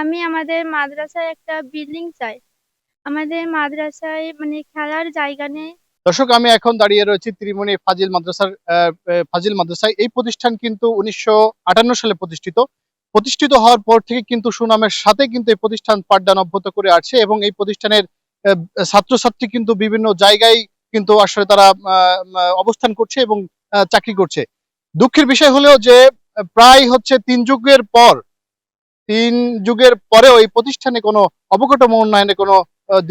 আমি আমাদের মাদ্রাসায় একটা বিল্ডিং চাই। আমাদের মাদ্রাসায় মানে খেলার জায়গা নেই। দর্শক, আমি এখন দাঁড়িয়ে রয়েছি ত্রিমণি ফাজিল মাদ্রাসার ফাজিল মাদ্রাসায়। এই প্রতিষ্ঠান কিন্তু উনিশশো আটান্ন সালে প্রতিষ্ঠিত। প্রতিষ্ঠিত হওয়ার পর থেকে কিন্তু সুনামের সাথে কিন্তু এই প্রতিষ্ঠান পাঠদান অব্যাহত করে আসছে এবং এই প্রতিষ্ঠানের ছাত্রছাত্রী কিন্তু বিভিন্ন জায়গায় কিন্তু আসলে তারা অবস্থান করছে এবং চাকরি করছে। দুঃখের বিষয় হলেও যে প্রায় হচ্ছে তিন যুগের পর তিন যুগের পরেও এই প্রতিষ্ঠানে কোনো অবকাঠামো উন্নয়নে কোনো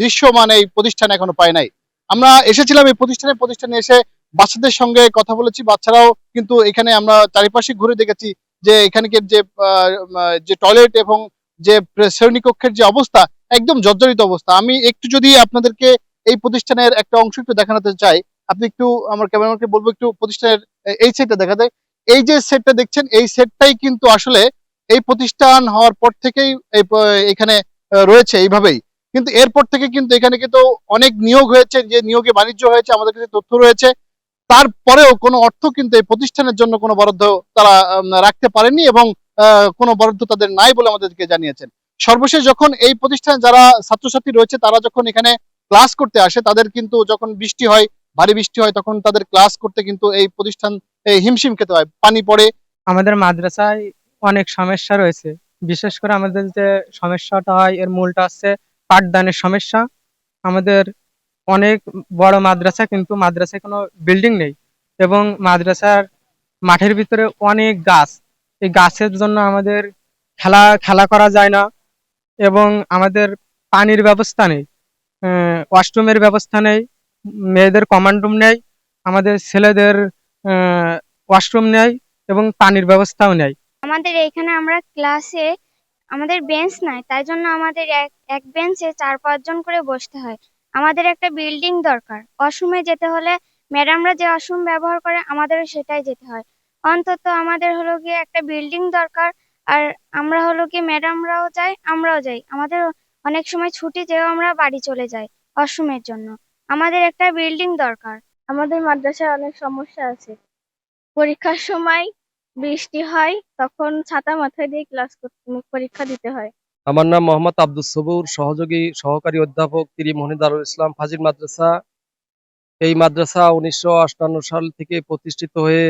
দৃশ্যমান এই প্রতিষ্ঠান এখনও পায় নাই। আমরা এসেছিলাম এই প্রতিষ্ঠানে প্রতিষ্ঠানে এসে বাচ্চাদের সঙ্গে কথা বলেছি, বাচ্চারাও কিন্তু এখানে আমরা চারিপাশে ঘুরে দেখেছি যে এখানকার যে যে টয়লেট এবং যে শ্রেণীকক্ষের যে অবস্থা একদম জর্জরিত অবস্থা। আমি একটু যদি আপনাদেরকে এই প্রতিষ্ঠানের একটা অংশ একটু দেখানোতে চাই, আপনি একটু আমার ক্যামেরাম্যানকে বলব একটু প্রতিষ্ঠানের এই সেটটা দেখাতে এই যে সেটটা দেখছেন, এই সেটটাই কিন্তু আসলে এই প্রতিষ্ঠান হওয়ার পর থেকেই এখানে রয়েছে এইভাবেই। কিন্তু এরপর থেকে কিন্তু এখানে কিন্তু অনেক নিয়োগ হয়েছে, যে নিয়োগে বাণিজ্য হয়েছে, আমাদের কাছে তথ্য রয়েছে। তারপরেও কোনো অর্থ কিন্তু এই প্রতিষ্ঠানের জন্য কোনো বরাদ্দ তারা রাখতে পারেনি এবং কোনো বরাদ্দ তাদের নাই বলে আমাদেরকে জানিয়েছেন। সর্বশেষ যখন এই প্রতিষ্ঠানে যারা ছাত্রছাত্রী রয়েছে, তারা যখন এখানে ক্লাস করতে আসে, তাদের কিন্তু যখন বৃষ্টি হয়, ভারী বৃষ্টি হয়, তখন তাদের ক্লাস করতে কিন্তু এই প্রতিষ্ঠান হিমশিম খেতে হয়। পানি পড়ে। আমাদের মাদ্রাসায় অনেক সমস্যা রয়েছে। বিশেষ করে আমাদের যে সমস্যাটা হয়, এর মূলটা হচ্ছে পাঠদানের সমস্যা। আমাদের অনেক বড় মাদ্রাসা কিন্তু মাদ্রাসায় কোনো বিল্ডিং নেই এবং মাদ্রাসার মাঠের ভিতরে অনেক গাছ। এই গাছের জন্য আমাদের খেলা খেলা করা যায় না এবং আমাদের পানির ব্যবস্থা নেই। ওয়াশরুমের ব্যবস্থা নেই, মেয়েদের কমান্ড রুম নেই, আমাদের ছেলেদের ওয়াশরুম নেই এবং পানির ব্যবস্থাও নেই। আমাদের এখানে আমরা ক্লাসে আমাদের বেঞ্চ নাই, তাই জন্য আমাদের এক এক বেঞ্চে চার পাঁচজন করে বসতে হয়। আমাদের একটা বিল্ডিং দরকার ওয়াশরুমে যেতে হলে ম্যাডামরা যে অসম ব্যবহার করে, আমাদেরও সেটাই যেতে হয়। অন্তত আমাদের হলো গিয়ে একটা বিল্ডিং দরকার, আর আমরা হলো কি ম্যাডামরাও যাই, আমরাও যাই। আমাদের অনেক সময় ছুটি যেও আমরা বাড়ি চলে যাই অসমের জন্য। আমাদের একটা বিল্ডিং দরকার। আমাদের মাদ্রাসায় অনেক সমস্যা আছে। পরীক্ষার সময় বৃষ্টি হয়, তখন ছাতা মাথায় দিয়ে ক্লাস পরীক্ষা দিতে হয়। আমার নাম মোহাম্মদ আব্দুল সবুর, সহযোগী, সহকারী অধ্যাপক তিরিমোহনী দারুল ইসলাম ফাজিল মাদ্রাসা। এই মাদ্রাসা উনিশশো আটান্ন সাল থেকে প্রতিষ্ঠিত হয়ে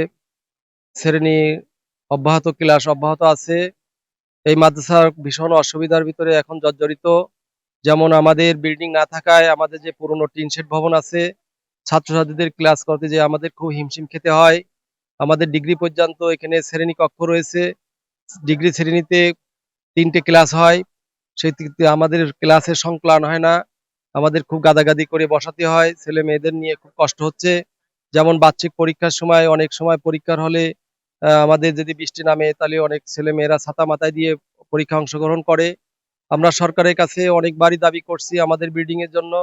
শ্রেণি অব্যাহত, ক্লাস অব্যাহত আছে। এই মাদ্রাসার ভীষণ অসুবিধার ভিতরে এখন জর্জরিত। যেমন আমাদের বিল্ডিং না থাকায় আমাদের যে পুরনো টিন শেড ভবন আছে, ছাত্রছাত্রীদের ক্লাস করতে যে আমাদের খুব হিমশিম খেতে হয়। আমাদের ডিগ্রি পর্যন্ত এখানে শ্রেণি কক্ষ রয়েছে। ডিগ্রি শ্রেণীতে তিনটে ক্লাস হয়। সেই আমাদের ক্লাসের সংকলন হয় না। আমাদের খুব গাদাগাদি করে বসাতে হয়। ছেলে মেয়েদের নিয়ে খুব কষ্ট হচ্ছে। যেমন বার্ষিক পরীক্ষার সময়, অনেক সময় পরীক্ষার হলে আমাদের যদি বৃষ্টি নামে, তাহলে অনেক ছেলে মেয়েরা ছাতা মাথায় দিয়ে পরীক্ষা অংশগ্রহণ করে। আমরা সরকারের কাছে অনেকবারই দাবি করছি আমাদের বিল্ডিং এর জন্য।